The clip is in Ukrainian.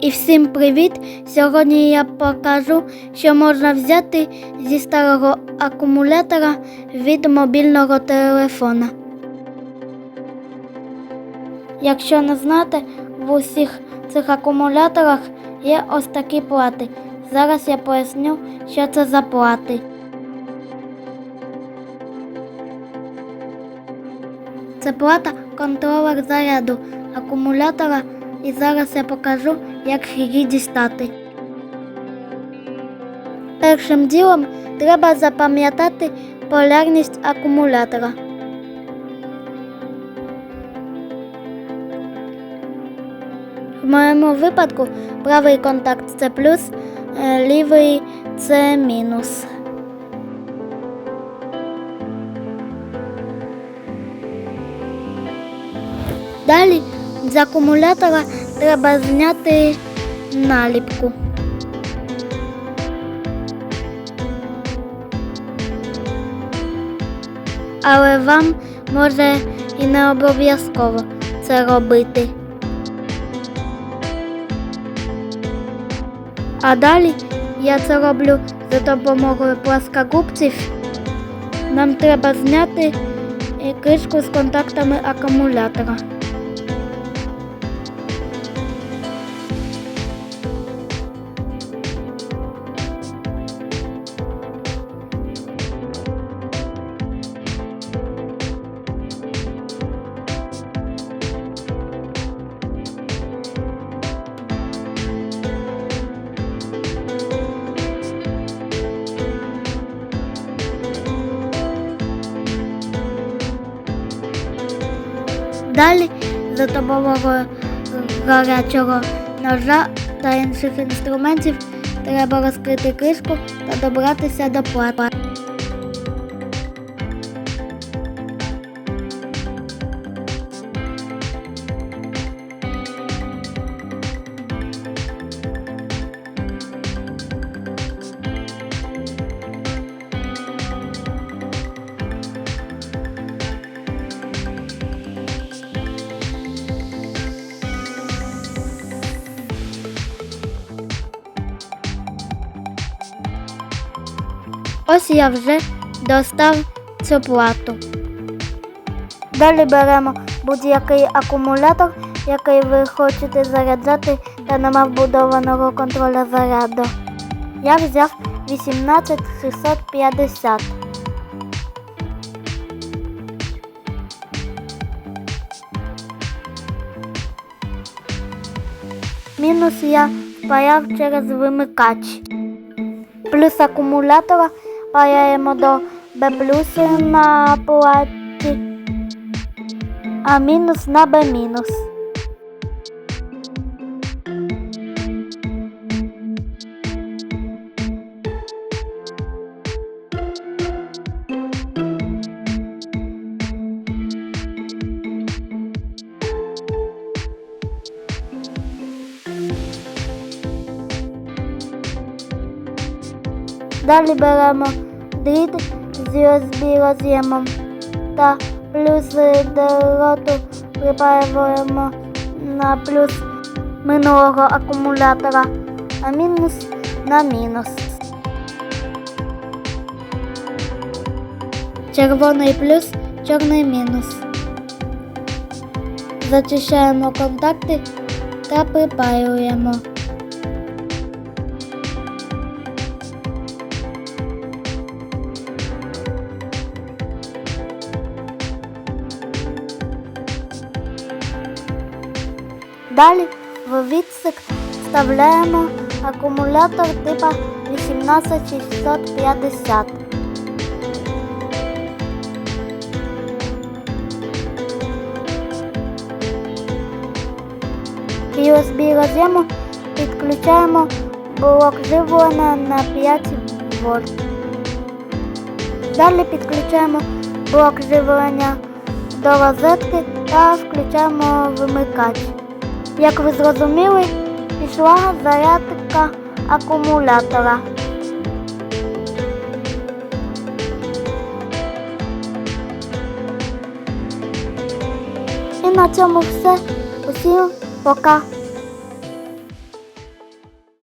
І всім привіт! Сьогодні я покажу, що можна взяти зі старого акумулятора від мобільного телефона. Якщо не знаєте, в усіх цих акумуляторах є ось такі плати. Зараз я поясню, що це за плати. Це плата контролер заряду акумулятора і зараз я покажу, як її дістати. Першим ділом треба запам'ятати полярність акумулятора. В моєму випадку правий контакт це плюс, е, лівий це мінус. Далі з акумулятора треба зняти наліпку. Але вам може і не обов'язково це робити. А далі я це роблю за допомогою пласкогубців. Нам треба зняти е, кришку з контактами акумулятора. Далі за допомогою гарячого ножа та інших інструментів треба розкрити кришку та добратися до плати. Ось я вже достав цю плату. Далі беремо будь-який акумулятор, який ви хочете заряджати та нема вбудованого контроля заряду. Я взяв 18650. Мінус я впаяв через вимикач. Плюс акумулятора паяємо до Б плюсу на платі, а мінус на Б мінус. Далі беремо дріт з USB роз'ємом та плюс дроту припаюємо на плюс минулого акумулятора, а мінус на мінус. Червоний плюс, чорний мінус. Зачищаємо контакти та припаюємо. Далі в відсик вставляємо акумулятор типа 18650. USB роз'єму підключаємо блок живлення на 5 вольт. Далі підключаємо блок живлення до розетки та включаємо вимикач. Як ви зрозуміли, пішла зарядка акумулятора. І на цьому все. Усім пока.